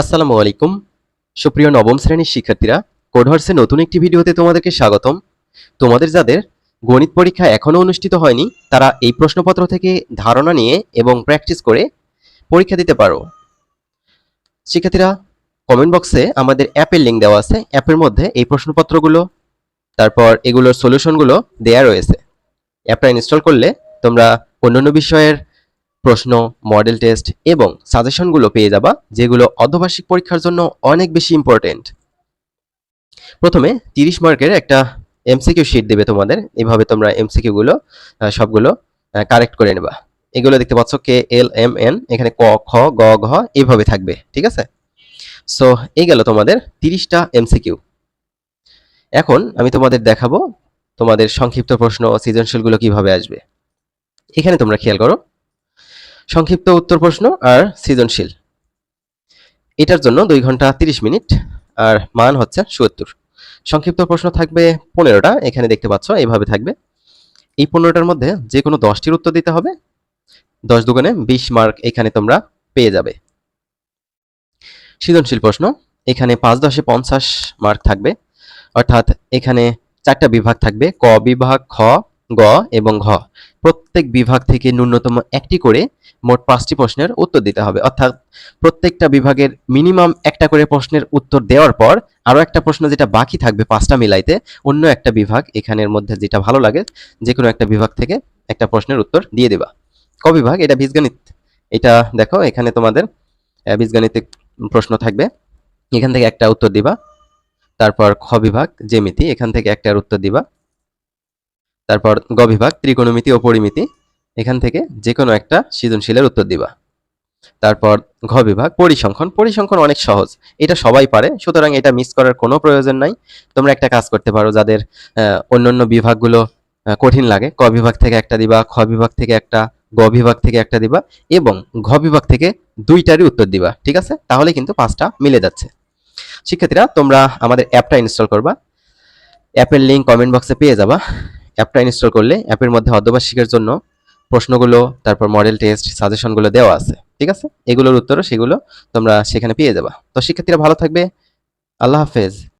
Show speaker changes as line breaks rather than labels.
আসসালামু আলাইকুম। সুপ্রিয় নবম শ্রেণির শিক্ষার্থীরা কোডহার্সে নতুন একটি ভিডিওতে তোমাদেরকে স্বাগতম। তোমাদের যাদের গণিত পরীক্ষা এখনও অনুষ্ঠিত হয়নি, তারা এই প্রশ্নপত্র থেকে ধারণা নিয়ে এবং প্র্যাকটিস করে পরীক্ষা দিতে পারো। শিক্ষার্থীরা কমেন্ট বক্সে আমাদের অ্যাপের লিঙ্ক দেওয়া আছে। অ্যাপের মধ্যে এই প্রশ্নপত্রগুলো, তারপর এগুলোর সলিউশনগুলো দেয়া রয়েছে। অ্যাপটা ইনস্টল করলে তোমরা অন্যান্য বিষয়ের প্রশ্ন মডেল টেস্ট এবং সাজেশনগুলো পেয়ে যাবা, যেগুলো অর্ধবার্ষিক পরীক্ষার জন্য অনেক বেশি ইম্পর্টেন্ট প্রথমে তিরিশ মার্কের একটা এমসিকিউ শিট দেবে তোমাদের, এভাবে তোমরা এমসিকিউগুলো সবগুলো কারেক্ট করে নেবা। এগুলো দেখতে পাচ্ছ কে এল এম এন এখানে ক, খ, গ, ঘ এইভাবে থাকবে, ঠিক আছে? সো এই গেল তোমাদের তিরিশটা এমসিকিউ এখন আমি তোমাদের দেখাবো তোমাদের সংক্ষিপ্ত প্রশ্ন, সৃজনশীলগুলো কীভাবে আসবে। এখানে তোমরা খেয়াল করো সংক্ষিপ্ত উত্তর প্রশ্ন আর সৃজনশীল। এটার জন্য দুই ঘণ্টা তিরিশ মিনিট, আর মান হচ্ছে সত্তর সংক্ষিপ্ত প্রশ্ন থাকবে পনেরোটা, এখানে দেখতে পাচ্ছ এইভাবে থাকবে। এই পনেরোটার মধ্যে যে কোনো দশটির উত্তর দিতে হবে। দশ দুগুণে বিশ মার্ক এখানে তোমরা পেয়ে যাবে। সৃজনশীল প্রশ্ন, এখানে পাঁচ দশে পঞ্চাশ মার্ক থাকবে। অর্থাৎ এখানে চারটা বিভাগ থাকবে, ক বিভাগ, খ গ এবং ঘ। প্রত্যেক বিভাগ থেকে ন্যূনতম একটি করে মোট পাঁচটি প্রশ্নের উত্তর দিতে হবে। অর্থাৎ প্রত্যেকটা বিভাগের মিনিমাম একটা করে প্রশ্নের উত্তর দেওয়ার পর আরও একটা প্রশ্ন যেটা বাকি থাকবে পাঁচটা মিলাইতে অন্য একটা বিভাগ এখানের মধ্যে যেটা ভালো লাগে যে কোনো একটা বিভাগ থেকে একটা প্রশ্নের উত্তর দিয়ে দেবা। ক বিভাগ এটা বীজগণিত। এটা দেখো এখানে তোমাদের আহ, বীজগণিতিক প্রশ্ন থাকবে। এখান থেকে একটা উত্তর দিবা। তারপর খ বিভাগ জ্যামিতি। এখান থেকে একটার উত্তর দিবা। তারপর গ বিভাগ, ত্রিকোণমিতি ও পরিমিতি। এখান থেকে যে কোনো একটা সৃজনশীলের উত্তর দিবা। তারপর ঘ বিভাগ, পরিসংখ্যান। পরিসংখ্যান অনেক সহজ। এটা সবাই পারে, সুতরাং এটা মিস করার কোনো প্রয়োজন নাই। তোমরা একটা কাজ করতে পারো, যাদের অন্যান্য বিভাগগুলো কঠিন লাগে। ক বিভাগ থেকে একটা দিবা, খ বিভাগ থেকে একটা, গ বিভাগ থেকে একটা দিবা এবং ঘ বিভাগ থেকে দুইটারই উত্তর দিবা, ঠিক আছে? তাহলে কিন্তু পাঁচটা মিলে যাচ্ছে। শিক্ষার্থীরা, তোমরা আমাদের অ্যাপটা ইনস্টল করবা। অ্যাপের লিঙ্ক কমেন্ট বক্সে পেয়ে যাবা। অ্যাপটা ইনস্টল করলে অ্যাপের মধ্যে অর্ধবার্ষিকের জন্য প্রশ্নগুলো, তারপর মডেল টেস্ট সাজেশনগুলো দেওয়া আছে, ঠিক আছে? এগুলোর উত্তরও সেগুলো তোমরা সেখানে পেয়ে যাবা। তো শিক্ষার্থীরা ভালো থাকবে। আল্লাহ হাফেজ।